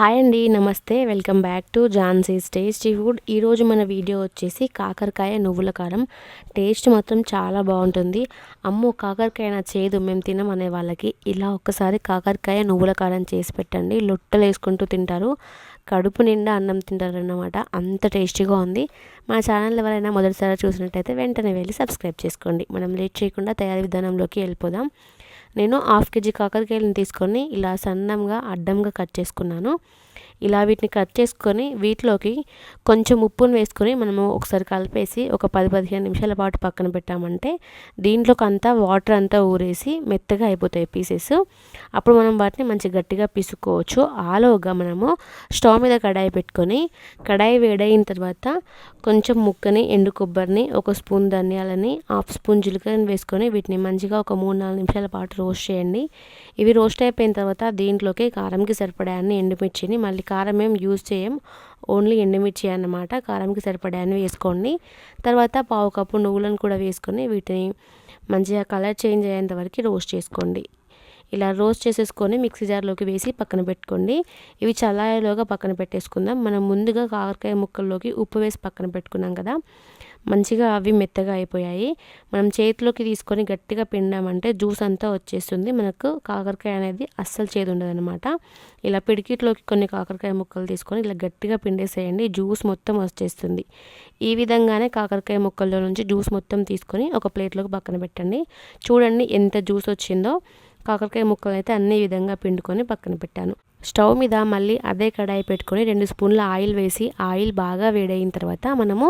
Hi అండి నమస్తే. Welcome back to Jhansi's tasty food. ఈరోజు మన వీడియో వచ్చేసి కాకరకాయ నువ్వుల కారం. టేస్ట్ మాత్రం చాలా బాగుంటుంది. అమ్మో కాకరకాయ నా చేదు. మేము తినమనే వాళ్ళకి ఇలా ఒక్కసారి కాకరకాయ నువ్వుల కారం చేసి పెట్టండి. లొట్టలు వేసుకుంటూ తింటారు. కడుపు నిండా అన్నం తింటారన్నమాట. అంత టేస్టీగా ఉంది. మా ఛానల్ ఎవరైనా మొదటిసారి చూసినట్టయితే వెంటనే వెళ్ళి సబ్స్క్రైబ్ చేసుకోండి. మనం లేట్ చేయకుండా తయారీ విధానంలోకి వెళ్ళిపోదాం. నేను హాఫ్ కేజీ కాకరకాయలను తీసుకొని ఇలా సన్నంగా అడ్డంగా కట్ చేసుకున్నాను. ఇలా వీటిని కట్ చేసుకొని వీటిలోకి కొంచెం ఉప్పును వేసుకొని మనము ఒకసారి కలిపేసి ఒక పది పదిహేను నిమిషాల పాటు పక్కన పెట్టామంటే దీంట్లోకి అంతా వాటర్ అంతా ఊరేసి మెత్తగా అయిపోతాయి పీసెస్. అప్పుడు మనం వాటిని మంచి గట్టిగా పిసుకోవచ్చు. ఆలోగా మనము స్టవ్ మీద కడాయి పెట్టుకొని కడాయి వేడైన తర్వాత కొంచెం ముక్కని ఎండు కొబ్బరిని ఒక స్పూన్ ధనియాలని హాఫ్ స్పూన్ జీలకర్రని వేసుకొని వీటిని మంచిగా ఒక మూడు నాలుగు నిమిషాల పాటు రోస్ట్ చేయండి. ఇవి రోస్ట్ అయిపోయిన తర్వాత దీంట్లోకి కారంకి సరిపడా అన్ని ఎండుమిర్చిని మళ్ళీ కారం ఏం యూజ్ చేయం. ఓన్లీ ఎండుమిర్చి అన్నమాట. కారంకి సరిపడాన్ని వేసుకోండి. తర్వాత పావు కప్పు నువ్వులను కూడా వేసుకొని వీటిని మంచిగా కలర్ చేంజ్ అయ్యేంత వరకు రోస్ట్ చేసుకోండి. ఇలా రోస్ట్ చేసేసుకొని మిక్సీ జార్లోకి వేసి పక్కన పెట్టుకోండి. ఇవి చల్లారేలోగా పక్కన పెట్టేసుకుందాం. మనం ముందుగా కాకరకాయ ముక్కల్లోకి ఉప్పు వేసి పక్కన పెట్టుకున్నాం కదా. మంచిగా అవి మెత్తగా అయిపోయాయి. మనం చేతిలోకి తీసుకొని గట్టిగా పిండామంటే జ్యూస్ అంతా వచ్చేస్తుంది. మనకు కాకరకాయ అనేది అస్సలు చేదు ఉండదు అనమాట ఇలా పిడికిట్లోకి కొన్ని కాకరకాయ ముక్కలు తీసుకొని ఇలా గట్టిగా పిండేసేయండి. జ్యూస్ మొత్తం వచ్చేస్తుంది. ఈ విధంగానే కాకరకాయ ముక్కల్లో నుంచి జ్యూస్ మొత్తం తీసుకొని ఒక ప్లేట్లోకి పక్కన పెట్టండి. చూడండి ఎంత జ్యూస్ వచ్చిందో. కాకరకాయ ముక్కలు అయితే అన్ని విధంగా పిండుకొని పక్కన పెట్టాను. స్టవ్ మీద మళ్ళీ అదే కడాయి పెట్టుకొని రెండు స్పూన్ల ఆయిల్ వేసి ఆయిల్ బాగా వేడైన తర్వాత మనము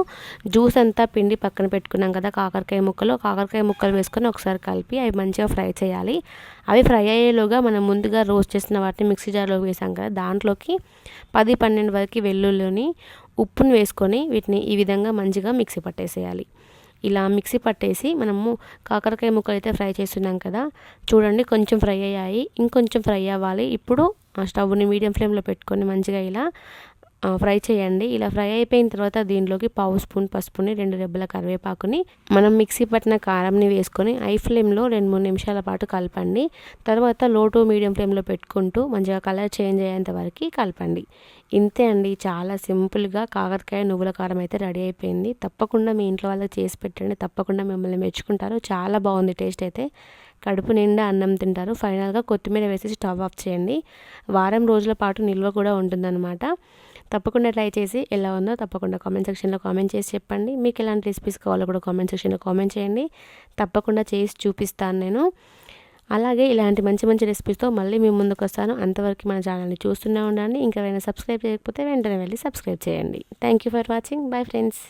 జ్యూస్ అంతా పిండి పక్కన పెట్టుకున్నాం కదా కాకరకాయ ముక్కలు. కాకరకాయ ముక్కలు వేసుకొని ఒకసారి కలిపి అవి మంచిగా ఫ్రై చేయాలి. అవి ఫ్రై అయ్యేలోగా మనం ముందుగా రోస్ట్ చేసిన వాటిని మిక్సీ జార్లోకి వేసాం కదా దాంట్లోకి పది పన్నెండు వరకు వెల్లుల్లిని ఉప్పును వేసుకొని వీటిని ఈ విధంగా మంచిగా మిక్సీ పట్టేసేయాలి. ఇలా మిక్సీ పట్టేసి మనము కాకరకాయ ముక్కలు అయితే ఫ్రై చేస్తున్నాం కదా చూడండి కొంచెం ఫ్రై అయ్యాయి ఇంకొంచెం ఫ్రై అవ్వాలి. ఇప్పుడు స్టవ్ని మీడియం ఫ్లేమ్లో పెట్టుకొని మంచిగా ఇలా ఫ్రై చేయండి. ఇలా ఫ్రై అయిపోయిన తర్వాత దీంట్లోకి పావు స్పూన్ పసుపుని రెండు రెబ్బల కరివేపాకుని మనం మిక్సీ పట్టిన కారంని వేసుకొని ఐ ఫ్లేమ్లో రెండు మూడు నిమిషాల పాటు కలపండి. తర్వాత లో టు మీడియం ఫ్లేమ్లో పెట్టుకుంటూ మంచిగా కలర్ చేంజ్ అయ్యేంత వరకు కలపండి. ఇంతే అండి. చాలా సింపుల్గా కాకరకాయ నువ్వుల కారం అయితే రెడీ అయిపోయింది. తప్పకుండా మీ ఇంట్లో వాళ్ళకి చేసి పెట్టండి. తప్పకుండా మిమ్మల్ని మెచ్చుకుంటారు. చాలా బాగుంది టేస్ట్ అయితే. కడుపు నిండా అన్నం తింటారు. ఫైనల్గా కొత్తిమీర వేసేసి స్టవ్ ఆఫ్ చేయండి. వారం రోజుల పాటు నిల్వ కూడా ఉంటుందన్నమాట. తప్పకుండా ట్రై చేసి ఎలా ఉందో తప్పకుండా కామెంట్ సెక్షన్లో కామెంట్ చేసి చెప్పండి. మీకు ఎలాంటి రెసిపీస్ కావాలో కూడా కామెంట్ సెక్షన్లో కామెంట్ చేయండి. తప్పకుండా చేసి చూపిస్తాను నేను. అలాగే ఇలాంటి మంచి మంచి రెసిపీస్తో మళ్ళీ మీ ముందుకు వస్తాను. అంతవరకు మన ఛానల్ని చూస్తూనే ఉండండి. ఇంకెవరైనా సబ్స్క్రైబ్ చేయకపోతే వెంటనే వెళ్ళి సబ్స్క్రైబ్ చేయండి. Thank you for watching bye friends